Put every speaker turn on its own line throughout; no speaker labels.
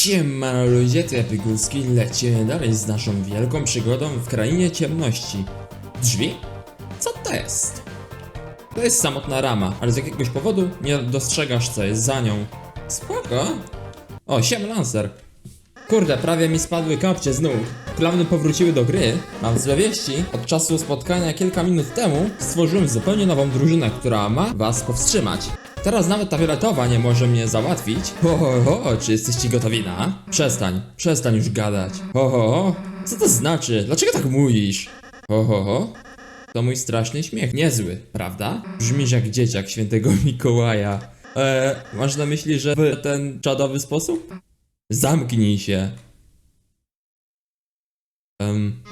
Siemano ludzie, to ja Pygulski, lecimy dalej z naszą wielką przygodą w krainie ciemności. Drzwi? Co to jest? To jest samotna rama, ale z jakiegoś powodu nie dostrzegasz co jest za nią. Spoko. O, siem Lancer. Kurde, prawie mi spadły kapcie z nóg. Klauny powróciły do gry. Mam złe wieści. Od czasu spotkania kilka minut temu stworzyłem zupełnie nową drużynę, która ma was powstrzymać. Teraz nawet ta fioletowa nie może mnie załatwić. Ho, ho, ho, czy jesteście gotowi na? Przestań, przestań już gadać. Ho, ho, ho. Co to znaczy? Dlaczego tak mówisz? Ho, ho, ho. To mój straszny śmiech. Niezły, prawda? Brzmisz jak dzieciak świętego Mikołaja. Eee, masz na myśli, że w ten czadowy sposób? Zamknij się. Em,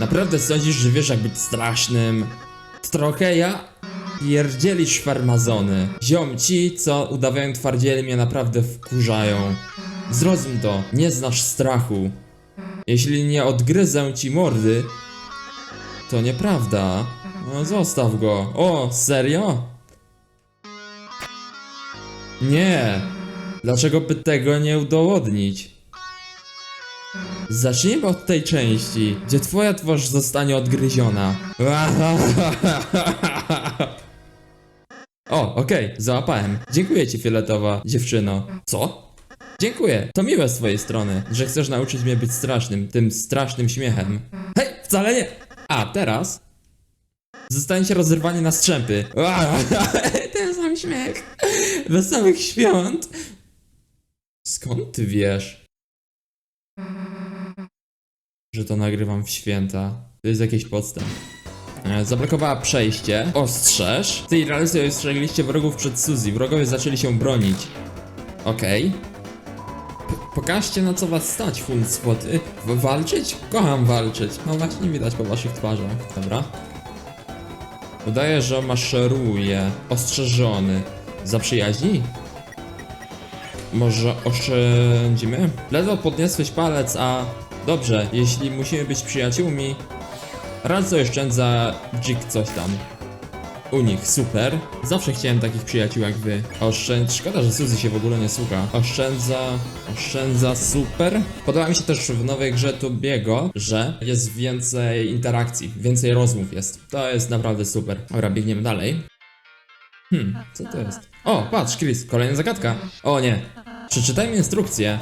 naprawdę sądzisz, że wiesz jak być strasznym? Trochę ja... Pierdzielisz farmazony. Ziom ci, co udawają twardzieli mnie naprawdę wkurzają. Zrozum to, nie znasz strachu. Jeśli nie odgryzę ci mordy, to nieprawda. No zostaw go. O, serio? Nie. Dlaczego by tego nie udowodnić? Zacznijmy od tej części, gdzie twoja twarz zostanie odgryziona. O, okej, załapałem. Dziękuję ci, fioletowa dziewczyno. Co? Dziękuję. To miłe z twojej strony, że chcesz nauczyć mnie być strasznym, tym strasznym śmiechem. Hej, wcale nie. A, teraz Zostaniecie rozerwani na strzępy. Ten sam śmiech. Wesołych świąt. Skąd ty wiesz? Że to nagrywam w święta. To jest jakiś podstęp. E, Zablokowała przejście. Ostrzeż. Ty i Ralsy ostrzegliście wrogów przed Suzy. Wrogowie zaczęli się bronić. Okej. Pokażcie na co was stać, fundspoty. W- Walczyć? Kocham walczyć. No właśnie widać po waszych twarzach. Dobra. Udaje, że maszeruje. Ostrzeżony. Zaprzyjaźni? Może oszczędzimy? Ledwo podniosłeś palec, a... Dobrze, jeśli musimy być przyjaciółmi... Raz oszczędza dzik coś tam. U nich, super. Zawsze chciałem takich przyjaciół jak wy. Oszczędź... Szkoda, że Suzy się w ogóle nie słucha. Oszczędza... Oszczędza, super. Podoba mi się też w nowej grze Tubiego, że jest więcej interakcji, więcej rozmów jest. To jest naprawdę super. Dobra, biegniemy dalej. Hmm, co to jest? O, patrz, Chris, kolejna zagadka. O nie. Przeczytajmy instrukcję.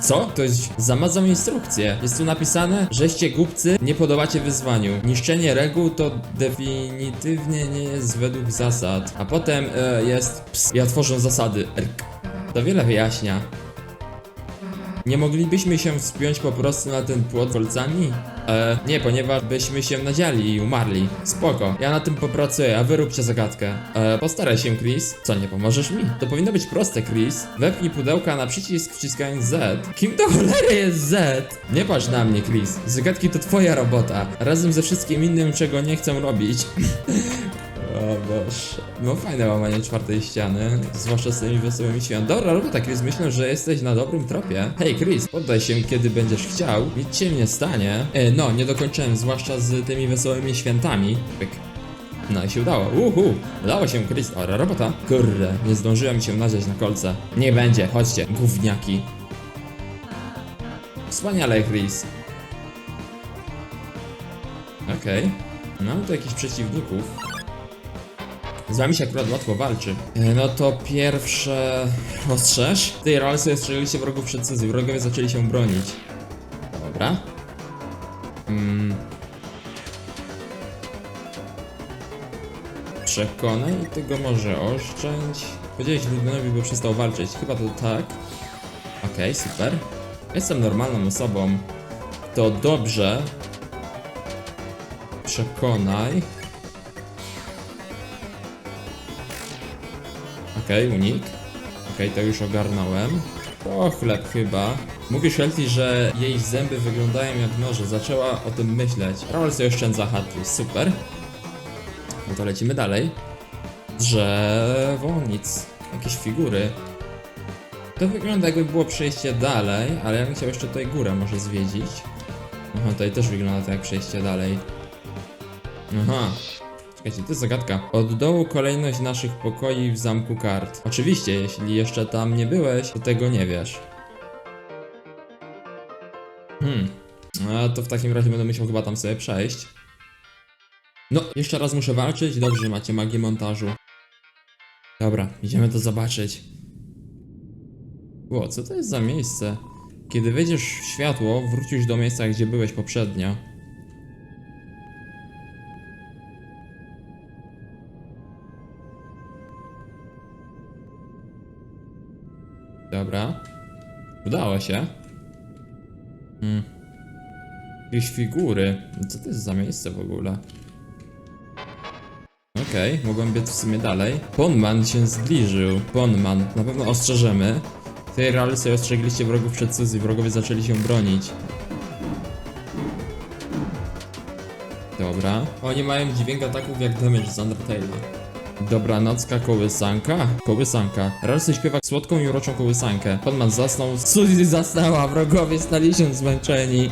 Co? Ktoś zamazał instrukcję. Jest tu napisane, żeście głupcy nie podobacie wyzwaniu. Niszczenie reguł to definitywnie nie jest według zasad. A potem e, jest ps. Ja tworzę zasady. Rk. To wiele wyjaśnia. Nie moglibyśmy się wspiąć po prostu na ten płot kolcami? E, nie, ponieważ byśmy się nadziali i umarli. Spoko, ja na tym popracuję, a wy róbcie zagadkę. E, postaraj się, Chris. Co, nie pomożesz mi? To powinno być proste, Chris. Wepnij pudełka na przycisk wciskając Z. Kim to cholery jest Z? Nie patrz na mnie, Chris. Zagadki to twoja robota. Razem ze wszystkim innym, czego nie chcę robić. O Boże. No fajne łamanie czwartej ściany, zwłaszcza z tymi wesołymi świąt. Dobra robota, Chris, myślę, że jesteś na dobrym tropie. Hej, Chris, poddaj się, kiedy będziesz chciał. Nic się nie stanie. E, no, nie dokończyłem, zwłaszcza z tymi wesołymi świętami. Pyk. No i się udało. Uhu, udało się, Chris. Ora robota. Kurde, nie zdążyłem się nadziać na kolce. Nie będzie, chodźcie, gówniaki. Wspaniale, Chris. Okej. Mamy tu jakichś przeciwników. Z wami się akurat łatwo walczy. E, No to pierwsze... Ostrzeż? Ty, Rolsy ostrzeliliście wrogów przed Suzy. Wrogowie zaczęli się bronić. Dobra. Mm. Przekonaj, ty go może oszczędź. Powiedziałeś Ludwinowi, by przestał walczyć. Chyba to tak. Okej, super. Jestem normalną osobą. To dobrze. Przekonaj. Okej, unik. Okej, to już ogarnąłem. O, chleb chyba. Mówisz Shelty, że jej zęby wyglądają jak noże. Zaczęła o tym myśleć. Raul sobie oszczędza hatry. Super. No to lecimy dalej. Drzewo, nic. Jakieś figury. To wygląda jakby było przejście dalej, ale ja bym chciał jeszcze tutaj górę może zwiedzić. Aha, tutaj też wygląda to jak przejście dalej. Aha. Czekajcie, to jest zagadka. Od dołu kolejność naszych pokoi w zamku kart. Oczywiście, jeśli jeszcze tam nie byłeś, to tego nie wiesz. Hmm. A to w takim razie będę musiał chyba tam sobie przejść. No, jeszcze raz muszę walczyć. Dobrze, macie magię montażu. Dobra, idziemy to zobaczyć. Ło, co to jest za miejsce? Kiedy wejdziesz w światło, wrócisz do miejsca, gdzie byłeś poprzednio. Dobra. Udało się. Hmm. Jakieś figury. Co to jest za miejsce w ogóle? Okej, mogłem biec w sumie dalej. Ponman się zbliżył. Ponman. Na pewno ostrzeżemy. W tej sobie ostrzegliście wrogów przed Suzy. Wrogowie zaczęli się bronić. Dobra. Oni mają dźwięk ataków jak damage z Undertale'a. Dobranocka kołysanka? Kołysanka. Ralsy śpiewa słodką i uroczą kołysankę. Ponman zasnął. Suzy zasnęła. Wrogowie stali się zmęczeni.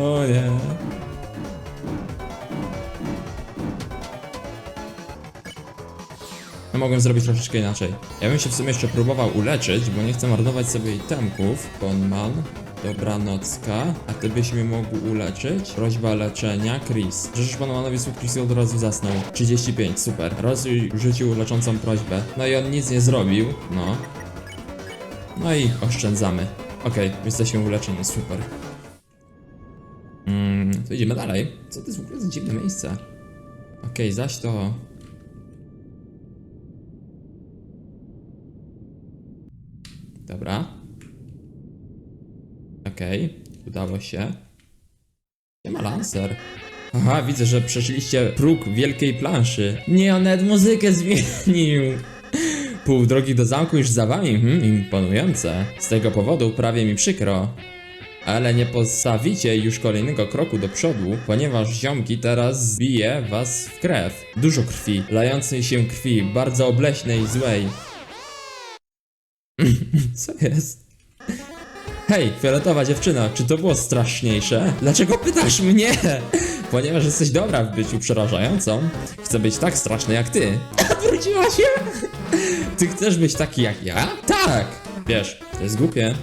O nie. No mogłem zrobić troszeczkę inaczej. Ja bym się w sumie jeszcze próbował uleczyć, bo nie chcę marnować sobie itemków. Ponman, dobranocka. A ty byś mnie mógł uleczyć? Prośba leczenia, Chris. Życzysz Ponmanowi słów, Chris od razu zasnął. 35, super. Rozuj rzucił leczącą prośbę. No i on nic nie zrobił, no. No i oszczędzamy. Okej, jesteśmy uleczeni, super. Mm, to idziemy dalej. Co to jest w ogóle za dziwne miejsce? Okej, zaś to... Dobra. Okej, udało się. Nie ma lancer. Aha, widzę, że przeszliście próg wielkiej planszy. Nie, on nawet muzykę zmienił. Pół drogi do zamku już za wami, hmm, imponujące. Z tego powodu prawie mi przykro. Ale nie postawicie już kolejnego kroku do przodu, ponieważ ziomki teraz zbije was w krew. Dużo krwi, lającej się krwi, bardzo obleśnej i złej. Co jest? Hej, fioletowa dziewczyno, czy to było straszniejsze? Dlaczego pytasz mnie? Ponieważ jesteś dobra w byciu przerażającą, chcę być tak straszny jak ty. Wróciła się? Ty chcesz być taki jak ja? Tak! Wiesz, to jest głupie.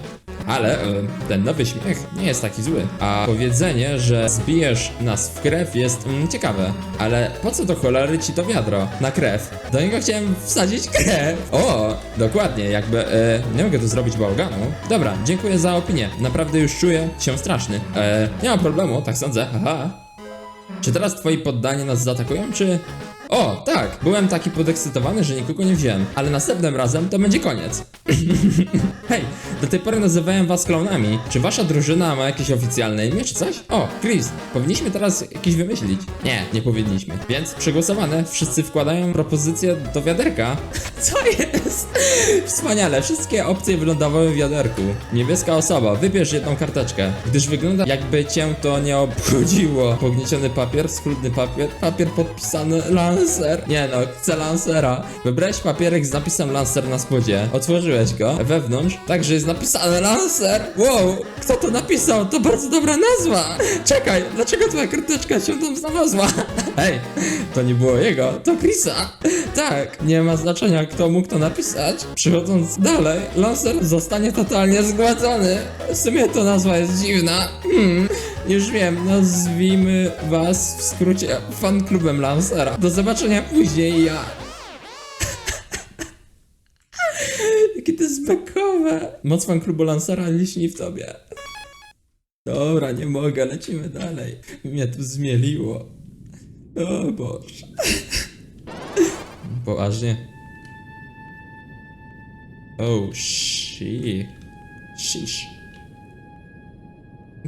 Ale e, ten nowy śmiech nie jest taki zły. A powiedzenie, że zbijesz nas w krew jest mm, ciekawe. Ale po co do cholery ci to wiadro? Na krew. Do niego chciałem wsadzić krew. O, dokładnie, jakby e, nie mogę tu zrobić bałaganu. Dobra, dziękuję za opinię. Naprawdę już czuję się straszny. E, nie ma problemu, tak sądzę, haha. Czy teraz twoi poddani nas zaatakują, czy... O, tak, byłem taki podekscytowany, że nikogo nie wziąłem, ale następnym razem to będzie koniec. Hej, do tej pory nazywałem was klaunami. Czy wasza drużyna ma jakieś oficjalne imię, czy coś? O, Chris, powinniśmy teraz jakieś wymyślić. Nie, nie powinniśmy. Więc przegłosowane, wszyscy wkładają propozycję do wiaderka. Co jest? Wspaniale, wszystkie opcje wylądowały w wiaderku. Niebieska osoba, wybierz jedną karteczkę. Gdyż wygląda jakby cię to nie obchodziło. Pognieciony papier, schludny papier, papier podpisany Lancer. Nie no, chcę Lancera. Wybrałeś papierek z napisem Lancer na spodzie. Otworzyłeś go. Wewnątrz także jest napisane Lancer. Wow, kto to napisał? To bardzo dobra nazwa. Czekaj, dlaczego twoja karteczka się tam znalazła? Hej, to nie było jego, to Chrisa. Tak, nie ma znaczenia kto mógł to napisać. Przechodząc dalej, Lancer zostanie totalnie zgładzony. W sumie to nazwa jest dziwna. Hmm, już wiem, nazwijmy was w skrócie fanklubem Lancera. Do zobaczenia później, ja. Jakie to jest bekowe. Moc fanklubu Lancera liśni w tobie. Dobra, nie mogę, lecimy dalej. Mnie tu zmieliło. O Boże. Poważnie. Oh, shi. Shish.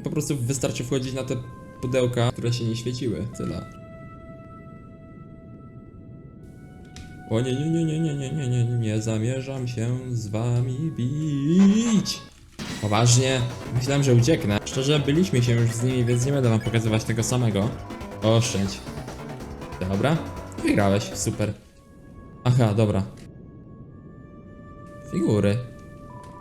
Po prostu wystarczy wchodzić na te pudełka, które się nie świeciły. Tyle. O nie, nie, nie, nie, nie, nie, nie, nie, nie zamierzam się z wami bić. Poważnie? Myślałem, że ucieknę. Szczerze, byliśmy się już z nimi, więc nie będę wam pokazywać tego samego. Oszczędź. Dobra. Wygrałeś, super. Aha, dobra. Figury.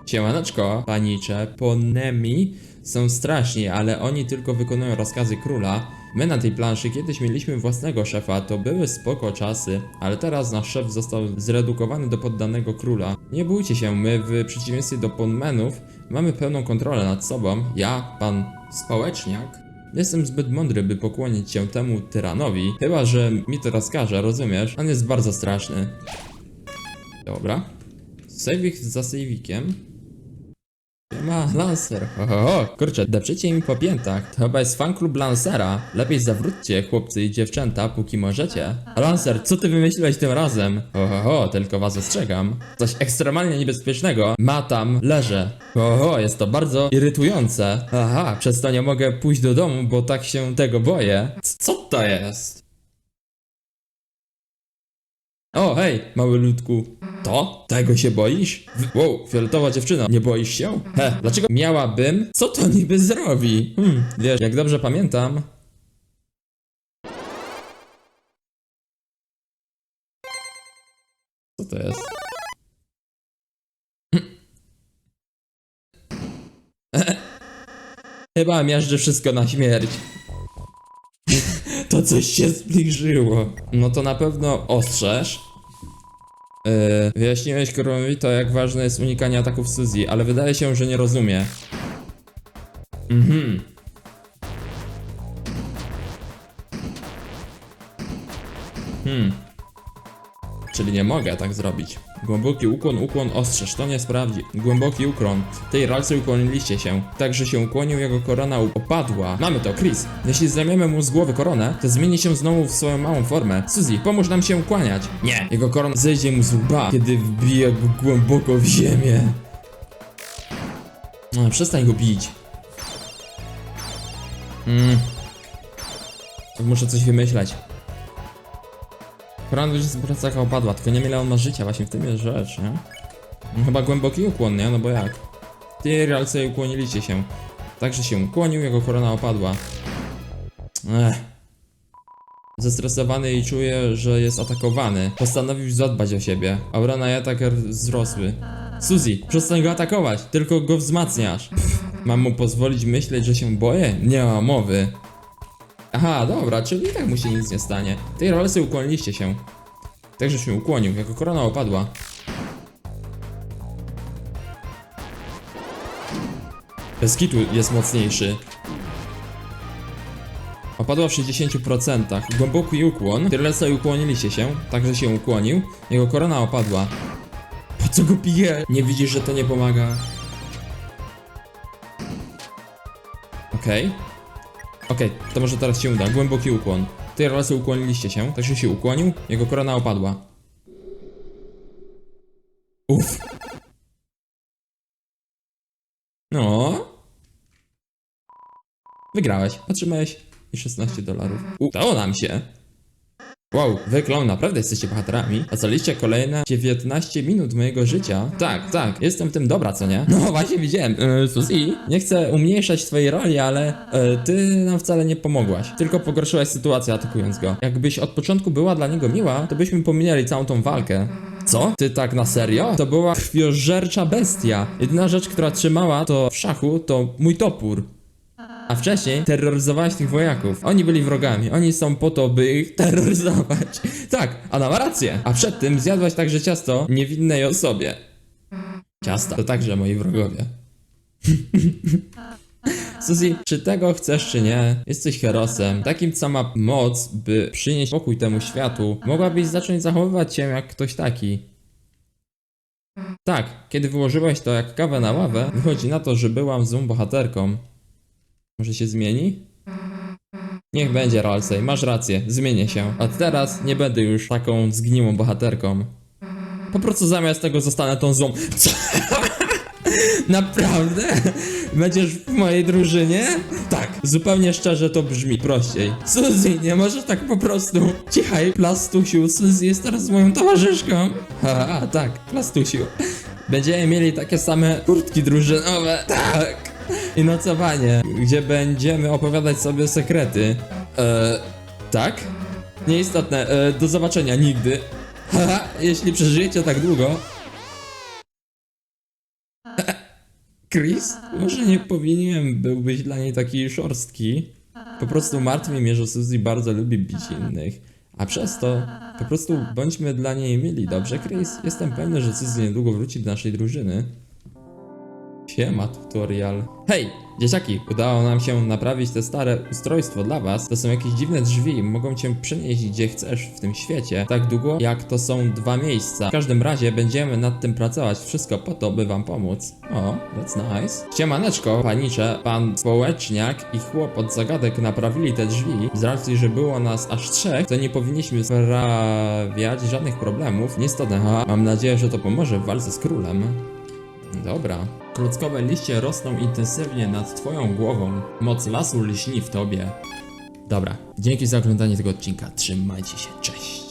Siemaneczko, panicze. Ponemi są straszni, ale oni tylko wykonują rozkazy króla. My na tej planszy kiedyś mieliśmy własnego szefa, to były spoko czasy, ale teraz nasz szef został zredukowany do poddanego króla. Nie bójcie się, my w przeciwieństwie do ponmenów mamy pełną kontrolę nad sobą. Ja, pan społeczniak, jestem zbyt mądry, by pokłonić się temu tyranowi. Chyba, że mi to rozkaże, rozumiesz? On jest bardzo straszny. Dobra. Sejwik za sejwikiem. Ma Lancer. Oho, kurczę, depczycie mi po piętach. To chyba jest fanklub Lancera. Lepiej zawróćcie, chłopcy i dziewczęta, póki możecie. Lancer, co ty wymyśliłeś tym razem? Oho, tylko was ostrzegam. Coś ekstremalnie niebezpiecznego. Ma tam, leżę. Oho, jest to bardzo irytujące. Aha, przez to nie mogę pójść do domu, bo tak się tego boję. C- Co to jest? O, hej, mały ludku. To? Tego się boisz? Wow, fioletowa dziewczyna, nie boisz się? He, dlaczego miałabym? Co to niby zrobi? Hmm, wiesz, jak dobrze pamiętam... Co to jest? Chyba miażdżę wszystko na śmierć. To coś się zbliżyło. No to na pewno ostrzeż. Yy, wyjaśniłeś Koronowi to, jak ważne jest unikanie ataków Suzy, ale wydaje się, że nie rozumie. Mhm. Hmm. Czyli nie mogę tak zrobić. Głęboki ukłon, ukłon, ostrzeż, to nie sprawdzi. Głęboki ukłon. Tej ralce ukłoniliście się. Tak, że się ukłonił, jego korona opadła. Mamy to, Chris. Jeśli zdejmiemy mu z głowy koronę, to zmieni się znowu w swoją małą formę. Suzy, pomóż nam się kłaniać. Nie. Jego korona zejdzie mu z łba, kiedy wbije go głęboko w ziemię. No, przestań go bić. Mm. Muszę coś wymyśleć. Korona już z plecaka opadła, tylko nie wiem ile on życia, właśnie w tym jest rzecz, nie? No, chyba głęboki ukłon, nie? No bo jak? Ty realce ukłoniliście się. Także się ukłonił, jego korona opadła. Ech. Zestresowany i czuje, że jest atakowany. Postanowił zadbać o siebie. Aura na Attacker wzrosły. Suzy, przestań go atakować, tylko go wzmacniasz. Pff, mam mu pozwolić myśleć, że się boję? Nie ma mowy. Aha, dobra, czyli i tak mu się nic nie stanie. Tej rolesy ukłoniliście się. Także się ukłonił, jako korona opadła. Bez jest mocniejszy. Opadła w 60%. Głęboki ukłon. Tyrelsa ukłoniliście się, także się ukłonił. Jego korona opadła. Po co go pije? Nie widzisz, że to nie pomaga? Okej. Okej, to może teraz się uda. Głęboki ukłon. Ty razy ukłoniliście się, także się ukłonił, jego korona opadła. Uff. No. Wygrałeś. Otrzymałeś i 16 dolarów. Udało nam się. Wow, wy naprawdę jesteście bohaterami. Ocaliście kolejne 19 minut mojego życia. Tak, tak, jestem w tym dobra, co nie? No właśnie widziałem. Yy, Suzy, nie chcę umniejszać twojej roli, ale e, ty nam wcale nie pomogłaś. Tylko pogorszyłaś sytuację atakując go. Jakbyś od początku była dla niego miła, to byśmy pominęli całą tą walkę. Co? Ty tak na serio? To była krwiożercza bestia. Jedyna rzecz, która trzymała to w szachu, to mój topór. A wcześniej terroryzowałeś tych wojaków. Oni byli wrogami, oni są po to, by ich terroryzować. Tak, Ana ma rację. A przed tym zjadłaś także ciasto niewinnej osobie. Ciasta to także moi wrogowie. Suzy, czy tego chcesz, czy nie? Jesteś herosem, takim, co ma moc, by przynieść pokój temu światu. Mogłabyś zacząć zachowywać się jak ktoś taki. Tak, kiedy wyłożyłeś to jak kawę na ławę, wychodzi na to, że byłam złą bohaterką. Może się zmieni? Niech będzie, Ralsei, masz rację, zmienię się. Od teraz nie będę już taką zgniłą bohaterką. Po prostu zamiast tego zostanę tą złą. Co? Naprawdę? Będziesz w mojej drużynie? Tak, zupełnie szczerze to brzmi prościej. Suzy, nie możesz tak po prostu. Cichaj, plastusiu, Suzy jest teraz moją towarzyszką. Haha, tak, plastusiu. Będziemy mieli takie same kurtki drużynowe. Tak. I nocowanie, gdzie będziemy opowiadać sobie sekrety. Eee, tak? Nieistotne, eee, do zobaczenia nigdy. Haha, jeśli przeżyjecie tak długo. Chris? Może nie powinienem byłbyś dla niej taki szorstki. Po prostu martwi mnie, że Suzy bardzo lubi bić innych. A przez to po prostu bądźmy dla niej mili, dobrze, Chris? Jestem pewny, że Suzy niedługo wróci do naszej drużyny. Siema, tutorial. Hej, dzieciaki, udało nam się naprawić te stare ustrojstwo dla was. To są jakieś dziwne drzwi, mogą cię przenieść gdzie chcesz w tym świecie, tak długo jak to są dwa miejsca. W każdym razie będziemy nad tym pracować, wszystko po to, by wam pomóc. O, that's nice. Siemaneczko, panicze, pan społeczniak i chłop od zagadek naprawili te drzwi. Z racji, że było nas aż trzech, to nie powinniśmy sprawiać żadnych problemów. Niestety, ha, mam nadzieję, że to pomoże w walce z królem. Dobra. Klockowe liście rosną intensywnie nad twoją głową. Moc lasu lśni w tobie. Dobra. Dzięki za oglądanie tego odcinka. Trzymajcie się. Cześć.